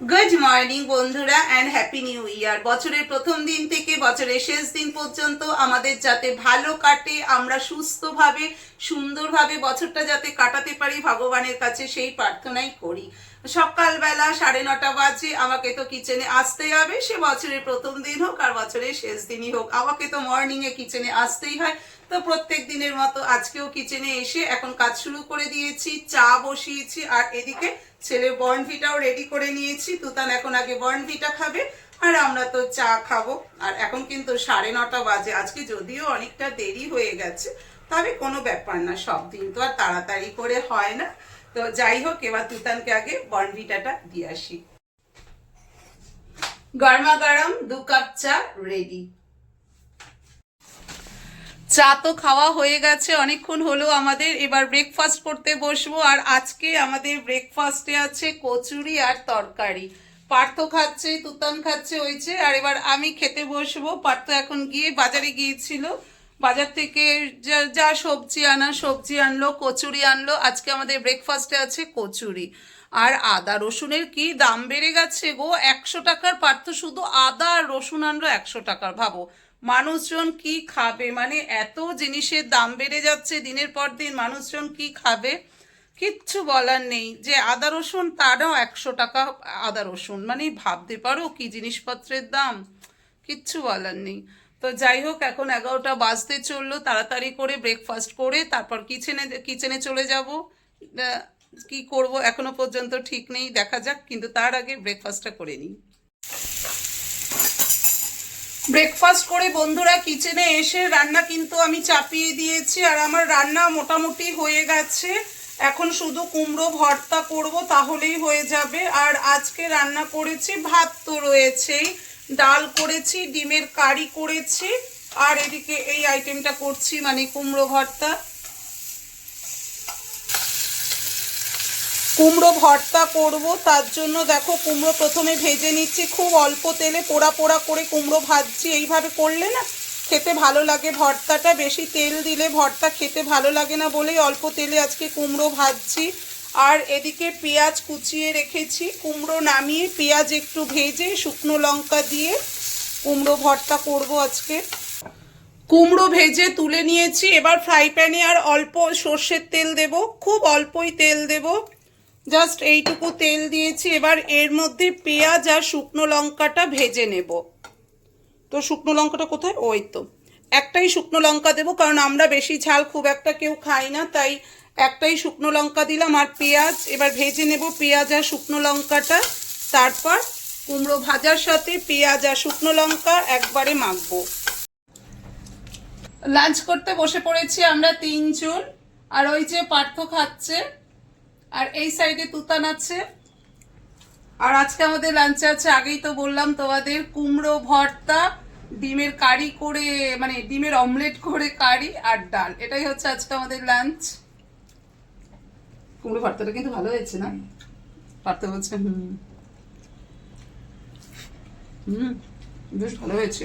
Good morning বন্ধুরা and happy new year বছরের প্রথম দিন থেকে বছরের শেষ দিন পর্যন্ত আমাদের যাতে ভালো কাটে, আমরা সুস্থভাবে, সুন্দরভাবে বছরটা যাতে কাটাতে পারি ভগবানের কাছে, সেই প্রার্থনাই করি। সকালবেলা সাড়ে নটা বাজে আমাকে তো কিচেনে আসতে হবে, সে বছরের প্রথম দিন হোক আর বছরের শেষ দিনই হোক। আমাকে তো মর্নিংয়ে কিচেনে আসতেই হয়। তো প্রত্যেক দিনের মতো আজকেও কিচেনে এসে এখন কাজ শুরু করে দিয়েছি, চা বসিয়েছি, আর এদিকে ছেলে বর্নভিটাও রেডি করে নিয়েছি। তুতান এখন আগে বর্নভিটা খাবে, আর আমরা তো চা খাব। আর এখন কিন্তু সাড়ে নটা বাজে। আজকে যদিও অনেকটা দেরি হয়ে গেছে, তবে কোনো ব্যাপার না, সব দিন তো আর তাড়াতাড়ি করে হয় না। তো যাই হোক, এবার তুতানকে আগে বর্নভিটাটা দিয়ে আসি। গরমা গরম দু কাপ চা রেডি চা তো খাওয়া হয়ে গেছে, অনেকক্ষণ হলো আমাদের। এবার ব্রেকফাস্ট করতে বসবো, আর আজকে আমাদের ব্রেকফাস্টে আছে কচুরি আর তরকারি। পার্থ খাচ্ছে, তুতান খাচ্ছে হয়েছে আর এবার আমি খেতে বসবো। পার্থ এখন গিয়ে বাজারে গিয়েছিল। বাজার থেকে যা সবজি আনা, সবজি আনলো, কচুরি আনলো। আজকে আমাদের ব্রেকফাস্টে আছে কচুরি। আর আদা রসুনের কি দাম বেড়ে গেছে গো? একশো টাকার পার্থ শুধু আদা আর রসুন আনলো একশো টাকার, ভাবো। মানুষজন কি খাবে? মানে এত জিনিসের দাম বেড়ে যাচ্ছে দিনের পর দিন, মানুষজন কি খাবে? কিচ্ছু বলার নেই। যে আদা রসুন, তারাও একশো টাকা আদা রসুন। মানে ভাবতে পারো কি জিনিসপত্রের দাম? কিচ্ছু বলার নেই। তো যাই হোক, এখন এগারোটা বাজতে চলল। তাড়াতাড়ি করে ব্রেকফাস্ট করে তারপর কিচেনে কিচেনে চলে যাব। কি করব এখনও পর্যন্ত ঠিক নেই। দেখা যাক, কিন্তু তার আগে ব্রেকফাস্টটা করে নিই। ব্রেকফাস্ট করে বন্ধুরা কিচেনে এসে রান্না কিন্তু আমি চাপিয়ে দিয়েছি আর আমার রান্না মোটামুটি হয়ে গেছে। এখন শুধু কুমড়ো ভর্তা করব, তাহলেই হয়ে যাবে। আর আজকে রান্না করেছি, ভাত তো রয়েছেই। ডাল করেছি, ডিমের কারি করেছি। আর এদিকে এই আইটেমটা করছি মানে কুমড়ো ভর্তা। কুমড়ো ভর্তা করব, তার জন্য দেখো কুমড়ো প্রথমে ভেজে নিচ্ছি, খুব অল্প তেলে পোড়া পোড়া করে কুমড়ো ভাজছি। এইভাবে করলে না খেতে ভালো লাগে ভর্তাটা, বেশি তেল দিলে ভর্তা খেতে ভালো লাগে না বলেই অল্প তেলে আজকে কুমড়ো ভাজছি। আর এদিকে পেঁয়াজ কুচিয়ে রেখেছি, কুমড়ো নামিয়ে পেঁয়াজ একটু ভেজে শুকনো লঙ্কা দিয়ে কুমড়ো ভর্তা করব আজকে। কুমড়ো ভেজে তুলে নিয়েছি, এবার ফ্রাই প্যানে আর অল্প সর্ষের তেল দেব, খুব অল্পই তেল দেব। জাস্ট এইটুকু তেল দিয়েছি, এবার এর মধ্যে পেঁয়াজ আর শুকনো লঙ্কাটা ভেজে নেব। তো শুকনো লঙ্কাটা কোথায়? ওই তো। একটাই শুকনো লঙ্কা দেবো, কারণ আমরা বেশি ঝাল খুব একটা কেউ খাই না, তাই একটাই শুকনো লঙ্কা দিলাম আর পেঁয়াজ। এবার ভেজে নেব পেঁয়াজ আর শুকনো লঙ্কাটা। তারপর কুমড়ো ভাজার সাথে পেঁয়াজ আর শুকনো লঙ্কা একবারে মাখবো। লাঞ্চ করতে বসে পড়েছি আমরা তিনজন, আর ওই যে পার্থ খাচ্ছে আর এই সাইডে তুতান আছে। আর আজকে আমাদের লাঞ্চে আছে, আগেই তো বললাম তোমাদের, কুমড়ো ভর্তা, ডিমের কারি করে মানে ডিমের অমলেট করে কারি আর ডাল। এটাই হচ্ছে আজকে আমাদের লাঞ্চ কুমড়ো ভর্তাটা কিন্তু ভালো হয়েছে না? পার্থ বলছে? হুম। হুম, বেশ ভালো হয়েছে।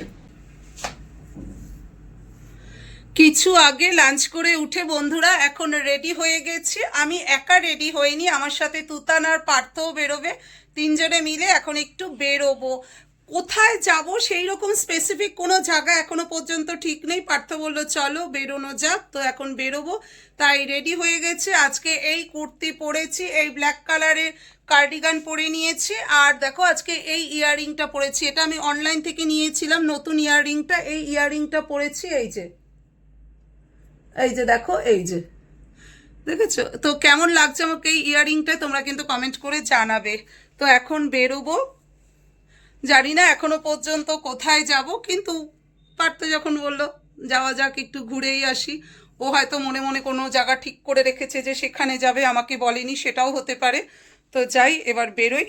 কিছু আগে লাঞ্চ করে উঠে বন্ধুরা এখন রেডি হয়ে গেছি। আমি একা রেডি হইনি, আমার সাথে তুতান আর পার্থও বেরোবে। তিনজনে মিলে এখন একটু বেরোবো। কোথায় যাব সেই রকম স্পেসিফিক কোনো জায়গা এখনও পর্যন্ত ঠিক নেই। পার্থ বলল, চলো বেরোনো যাক। তো এখন বেরোবো। তাই রেডি হয়ে গেছে। আজকে এই কুর্তি পরেছি, এই ব্ল্যাক কালারের কার্ডিগান পরে নিয়েছি। আর দেখো, আজকে এই ইয়াররিংটা পরেছি। এটা আমি অনলাইন থেকে নিয়েছিলাম, নতুন ইয়াররিংটা এই ইয়াররিংটা পরেছি, এই যে। এই যে দেখো, এই যে। দেখেছ? তো কেমন লাগছে আমাকে এই ইয়াররিংটা তোমরা কিন্তু কমেন্ট করে জানাবে। তো এখন বেরোবো। জানি না এখনও পর্যন্ত কোথায় যাব, কিন্তু পারতো যখন বলল, যাওয়া যাক, একটু ঘুরেই আসি। ও হয়তো মনে মনে কোনো জায়গা ঠিক করে রেখেছে যে সেখানে যাবে, আমাকে বলেনি, সেটাও হতে পারে। তো যাই, এবার বেরোই।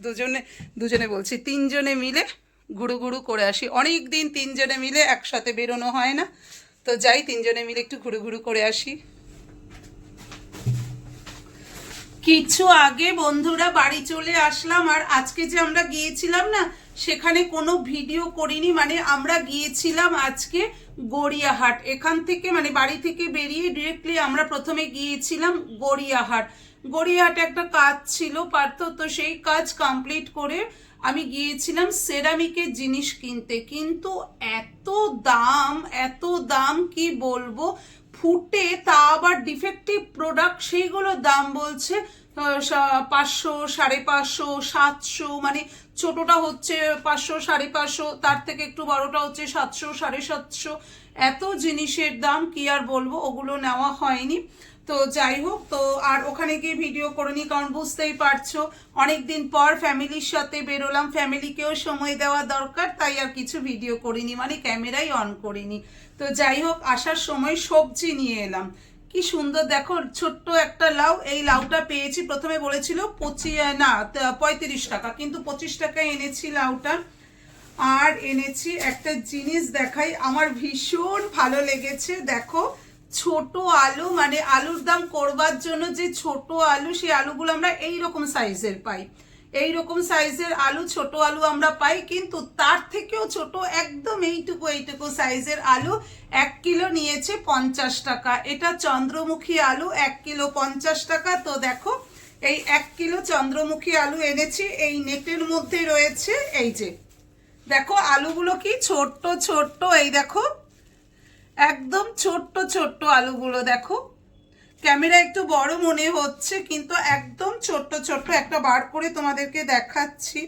দুজনে দুজনে বলছি, তিনজনে মিলে ঘুরু ঘুরু করে আসি। অনেক দিন তিনজনে মিলে একসাথে বেরোনো হয় না। তো যাই, তিনজনে মিলে একটু ঘুরু ঘুরু করে আসি। কিছু আগে বন্ধুরা বাড়ি চলে আসলাম, আর আজকে যে আমরা গিয়েছিলাম না, সেখানে কোনো ভিডিও করিনি মানে আমরা গিয়েছিলাম আজকে গড়িয়াহাট। এখান থেকে মানে বাড়ি থেকে বেরিয়ে ডিরেক্টলি আমরা প্রথমে গিয়েছিলাম গড়িয়াহাট। গড়িয়াহাটে একটা কাজ ছিল, পার্থ, তো সেই কাজ কমপ্লিট করে আমি গিয়েছিলাম সেরামিকের জিনিস কিনতে, কিন্তু এত দাম এত দাম কি বলব? ফুটে, তা আবার ডিফেক্টিভ প্রোডাক্ট সেইগুলো দাম বলছে পাঁচশো, সাড়ে পাঁচশো, সাতশো মানে ছোটটা হচ্ছে পাঁচশো, সাড়ে পাঁচশো, তার থেকে একটু বড়টা হচ্ছে সাতশো, সাড়ে সাতশো। এত জিনিসের দাম কি আর বলব? ওগুলো নেওয়া হয়নি। তো যাই হোক, তো আর ওখানে গিয়ে ভিডিও করিনি কারণ বুঝতেই পারছ, অনেকদিন পর ফ্যামিলির সাথে বেরোলাম, ফ্যামিলিকেও সময় দেওয়া দরকার, তাই আর কিছু ভিডিও করিনি মানে ক্যামেরাই অন করিনি তো যাই হোক, আসার সময় সবজি নিয়ে এলাম। কি সুন্দর, দেখো, ছোট্ট একটা লাউ, এই লাউটা পেয়েছি, প্রথমে বলেছিল পঁচি না পঁয়ত্রিশ টাকা, কিন্তু পঁচিশ টাকায় এনেছি লাউটা। আর এনেছি একটা জিনিস দেখাই, আমার ভীষণ ভালো লেগেছে, দেখো ছোট আলু মানে আলুর দাম করবার জন্য যে ছোট আলু, সেই আলুগুলো আমরা এই রকম সাইজের পাই। এই রকম সাইজের আলু, ছোট আলু আমরা পাই, কিন্তু তার থেকেও ছোট একদম এইটুকু এইটুকু সাইজের আলু এক কিলো নিয়েছে পঞ্চাশ টাকা। এটা চন্দ্রমুখী আলু, এক কিলো পঞ্চাশ টাকা। তো দেখো, এই এক কিলো চন্দ্রমুখী আলু এনেছি, এই নেটের মধ্যে রয়েছে এই যে। দেখো, আলুগুলো কি ছোট্ট ছোট্ট, এই দেখো। একদম ছোট্ট ছোট্ট আলুগুলো দেখো। ক্যামেরা একটু বড় মনে হচ্ছে, কিন্তু একদম ছোট্ট ছোট্ট একটা বার করে তোমাদেরকে দেখাচ্ছি।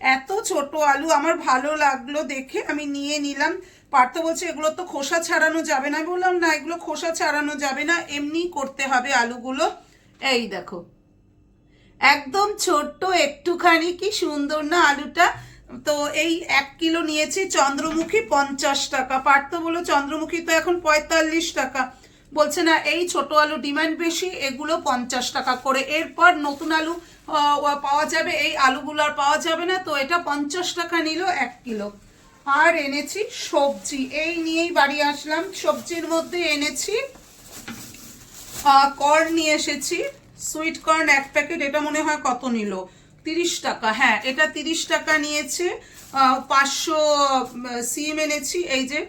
এত ছোট আলু, আমার ভালো লাগল দেখে। আমি নিয়ে নিলাম। পার্থ বলছে, এগুলো তো খোসা ছাড়ানো যাবে না। বললাম, না, এগুলো খোসা ছাড়ানো যাবে না এমনি করতে হবে আলুগুলো। এই দেখো। একদম ছোট্ট, একটুখানি কি সুন্দর না আলুটা? তো এই এক কিলো নিয়েছি চন্দ্রমুখী পঞ্চাশ টাকা। পার্থ বলো চন্দ্রমুখী তো এখন পঁয়তাল্লিশ টাকা। বলছে, না, এই ছোট আলু ডিমান্ড বেশি, এগুলো পঞ্চাশ টাকা করে। এরপর নতুন আলু পাওয়া যাবে, এই আলুগুলো আর পাওয়া যাবে না, তো এটা পঞ্চাশ টাকা নিল এক কিলো। আর এনেছি সবজি। এই নিয়েই বাড়ি আসলাম। সবজির মধ্যে এনেছি কর্ন নিয়ে এসেছি। সুইট কর্ন এক প্যাকেট, এটা মনে হয় কত নিল? তিরিশ টাকা হ্যাঁ এটা তিরিশ টাকা নিয়েছে পাঁচশো সিম এনেছি, এই যে,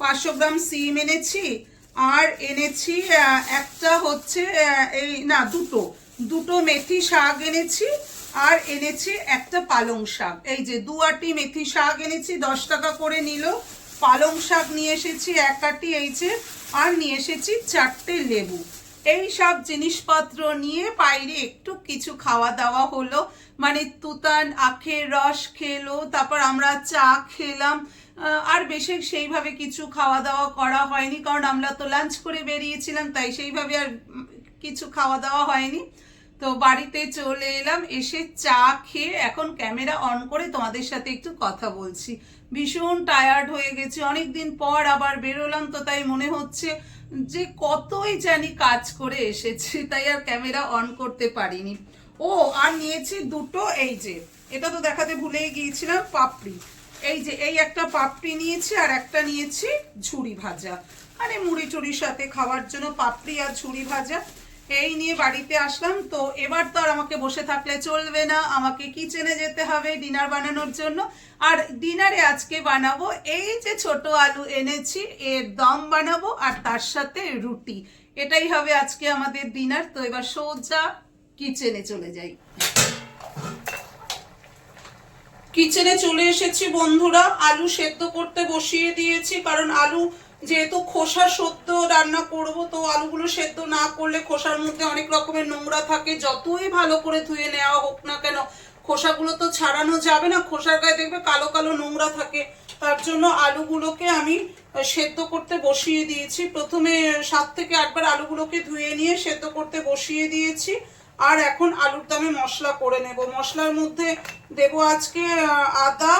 পাঁচশো গ্রাম সিম এনেছি, আর এনেছি একটা হচ্ছে এই, না, দুটো দুটো মেথি শাক এনেছি, আর এনেছি একটা পালং শাক, এই যে, দু আটি মেথি শাক এনেছি, দশ টাকা করে নিল, পালং শাক নিয়ে এসেছি এক আটি, এই যে, আর নিয়ে এসেছি চারটে লেবু। এই সব জিনিসপত্র নিয়ে বাইরে একটু কিছু খাওয়া দাওয়া হলো। মানে তুতান, আখের রস খেলো, তারপর আমরা চা খেলাম। আর বেশি সেইভাবে কিছু খাওয়া দাওয়া করা হয়নি, কারণ আমরা তো লাঞ্চ করে বেরিয়েছিলাম, তাই সেইভাবে আর কিছু খাওয়া দাওয়া হয়নি। তো বাড়িতে চলে এলাম, এসে চা খেয়ে এখন ক্যামেরা অন করে তোমাদের সাথে একটু কথা বলছি। ভীষণ টায়ার্ড হয়ে গেছে। অনেক দিন পর আবার বেরোলাম তো তাই মনে হচ্ছে যে কতই জানি কাজ করে এসেছি, তাই আর ক্যামেরা অন করতে পারিনি। ও, আর নিয়েছি দুটো, এই যে, এটা তো দেখাতে ভুলেই গিয়েছিলাম, পাপড়ি। এই যে, এই একটা পাপড়ি নিয়েছি আর একটা নিয়েছি ঝুড়ি ভাজা। মানে মুড়ি চুড়ির সাথে খাওয়ার জন্য পাপড়ি আর ঝুড়ি ভাজা। এই নিয়ে বাড়িতে আসলাম। তো এবার তো আর আমাকে বসে থাকলে চলবে না। আমাকে কিচেনে যেতে হবে ডিনার বানানোর জন্য। আর ডিনারে আজকে বানাবো এই যে ছোট আলু এনেছি, এর দম বানাবো আর তার সাথে রুটি। এটাই হবে আজকে আমাদের ডিনার তো এবার সোজা কিচেনে চলে যাই। কিচেনে চলে এসেছি বন্ধুরা। আলু সেদ্ধ করতে বসিয়ে দিয়েছি, কারণ আলু যেহেতু খোসা সদ্য রান্না করব, তো আলুগুলো সেদ্ধ না করলে খোসার মধ্যে অনেক রকমের নোংরা থাকে। যতই ভালো করে ধুয়ে নেওয়া হোক না কেন, খোসাগুলো তো ছাড়ানো যাবে না। খোসার গায়ে দেখবে কালো কালো নোংরা থাকে। তার জন্য আলুগুলোকে আমি সেদ্ধ করতে বসিয়ে দিয়েছি। প্রথমে সাত থেকে আটবার আলুগুলোকে ধুয়ে নিয়ে সেদ্ধ করতে বসিয়ে দিয়েছি। আর এখন আলুর দামে মশলা করে নেব। মশলার মধ্যে দেব আজকে আদা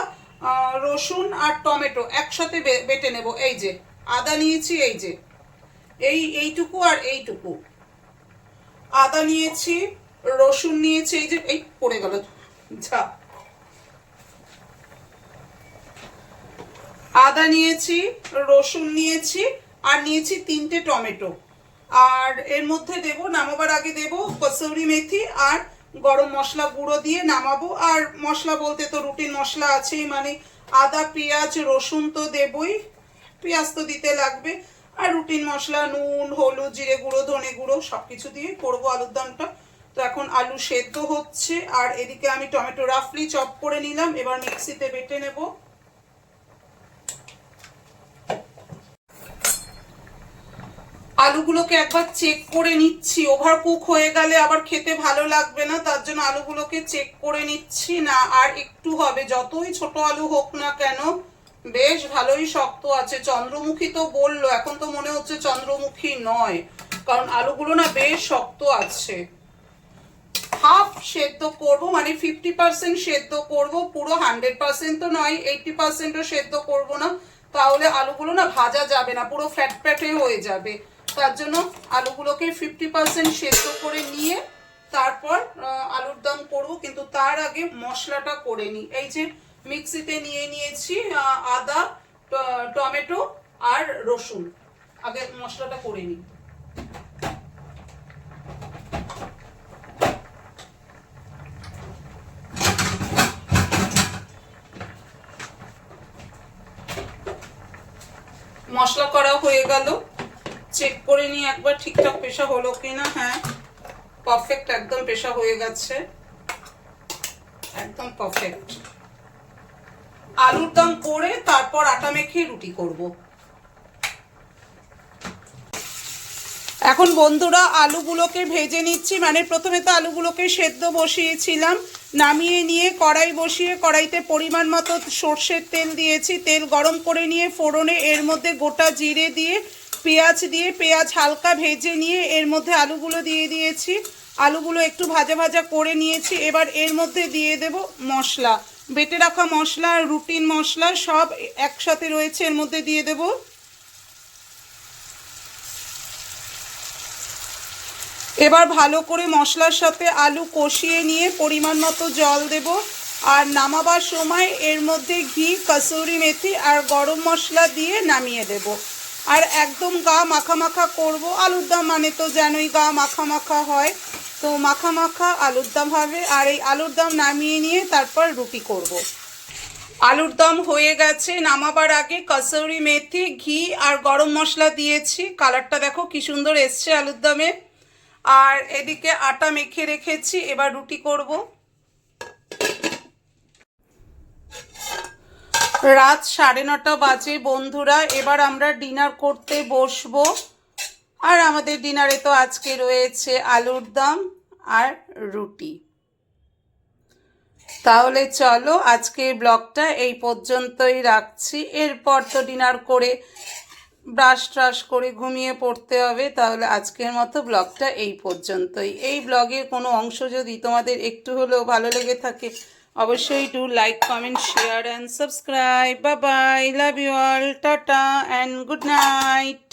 রসুন আর টমেটো একসাথে বেটে নেব। এই যে আদা নিয়েছি, এই যে। এই, এইটুকু আর এইটুকু। আদা নিয়েছি, রসুন নিয়েছি, এই যে, এই পড়ে গেল। যা। আদা নিয়েছি, রসুন নিয়েছি, আর নিয়েছি তিনটে টমেটো। আর এর মধ্যে দেব, নামাবার আগে দেব কসৌরি মেথি আর গরম মশলা গুঁড়ো দিয়ে নামাবো। আর মশলা বলতে তো রুটিন মশলা আছেই মানে আদা, পেঁয়াজ, রসুন তো দেবই। পেঁয়াজ তো দিতে লাগবে। আর রুটিন মশলা, নুন, হলুদ, জিরে গুঁড়ো, ধনে গুঁড়ো সব কিছু দিয়ে করব আলুর দমটা। তো এখন আলু সেদ্ধ হচ্ছে, আর এদিকে আমি টমেটো রাফলি চপ করে নিলাম, এবার মিক্সিতে বেটে নেব। আলুগুলোকে একবার চেক করে নিচ্ছি। ওভার কুক হয়ে গেলে আবার খেতে ভালো লাগবে না, তার জন্য আলুগুলোকে চেক করে নিচ্ছি। না, আর একটু হবে। যতই ছোট আলু হোক না কেন বেশ, ভালোই শক্ত আছে। চন্দ্রমুখী তো বলল, এখন তো মনে হচ্ছে চন্দ্রমুখী নয়। কারণ আলুগুলো না বেশ শক্ত আছে। হাফ সেদ্ধ করব মানে ফিফটি পার্সেন্ট সেদ্ধ করব, পুরো হান্ড্রেড পার্সেন্ট তো নয় এইটটি পার্সেন্টও সেদ্ধ করব না। তাহলে আলুগুলো না ভাজা যাবে না, পুরো ফ্যাট ফ্যাটে হয়ে যাবে। তার জন্য আলুগুলোকে ফিফটি পার্সেন্ট সেদ্ধ করে নিয়ে তারপর আলুর দম করব, কিন্তু তার আগে মশলাটা করে নিই। এই যে মিক্সিতে নিয়ে নিয়েছি আদা টমেটো আর রসুন। আগে মশলাটা করে নিই। মশলা করা হয়ে গেল। চেক করে নিয়ে একবার ঠিকঠাক পেশা হলো কিনা। হ্যাঁ পারফেক্ট একদম পেশা হয়ে গেছে। একদম পারফেক্ট আলুর দম করে তারপর আটা মেখে রুটি করব। এখন বন্ধুরা আলুগুলোকে ভেজে নিচ্ছি। মানে প্রথমে তো আলুগুলোকে সেদ্ধ বসিয়েছিলাম। নামিয়ে নিয়ে কড়াই বসিয়ে কড়াইতে পরিমাণ মতো সর্ষের তেল দিয়েছি। তেল গরম করে নিয়ে ফোড়নে এর মধ্যে গোটা জিরে দিয়ে, পেঁয়াজ দিয়ে, পেঁয়াজ হালকা ভেজে নিয়ে এর মধ্যে আলুগুলো দিয়ে দিয়েছি। আলুগুলো একটু ভাজা ভাজা করে নিয়েছি। এবার এর মধ্যে দিয়ে দেব মশলা। বেটে রাখা মশলা রুটিন মশলা সব একসাথে রয়েছে, এর মধ্যে দিয়ে দেবো। এবার ভালো করে মশলার সাথে আলু কষিয়ে নিয়ে পরিমাণ মতো জল দেব। আর নামাবার সময় এর মধ্যে ঘি, কসুরি মেথি আর গরম মশলা দিয়ে নামিয়ে দেব। আর একদম গা মাখা মাখা করব, আলুর দম মানে তো যেনই গা মাখা মাখা হয়। তো মাখা মাখা আলুর দম হবে, আর এই আলুর দম নামিয়ে নিয়ে তারপর রুটি করব। আলুর দম হয়ে গেছে, নামাবার আগে কসৌরি মেথি, ঘি আর গরম মশলা দিয়েছি। কালারটা দেখো কি সুন্দর এসছে আলুর দমে। আর এদিকে আটা মেখে রেখেছি, এবার রুটি করব। রাত সাড়ে নটা বাজে বন্ধুরা, এবার আমরা ডিনার করতে বসবো। আর আমাদের ডিনারে তো আজকে রয়েছে আলুর দম আর রুটি। তাহলে চলো আজকে ব্লগটা এই পর্যন্তই রাখছি। এরপর তো ডিনার করে ব্রাশ ট্রাশ করে ঘুমিয়ে পড়তে হবে। তাহলে আজকের মতো ব্লগটা এই পর্যন্তই। এই ব্লগের কোনো অংশ যদি তোমাদের একটু হলেও ভালো লেগে থাকে, অবশ্যই do like comment share and subscribe বা bye love you all tata and good night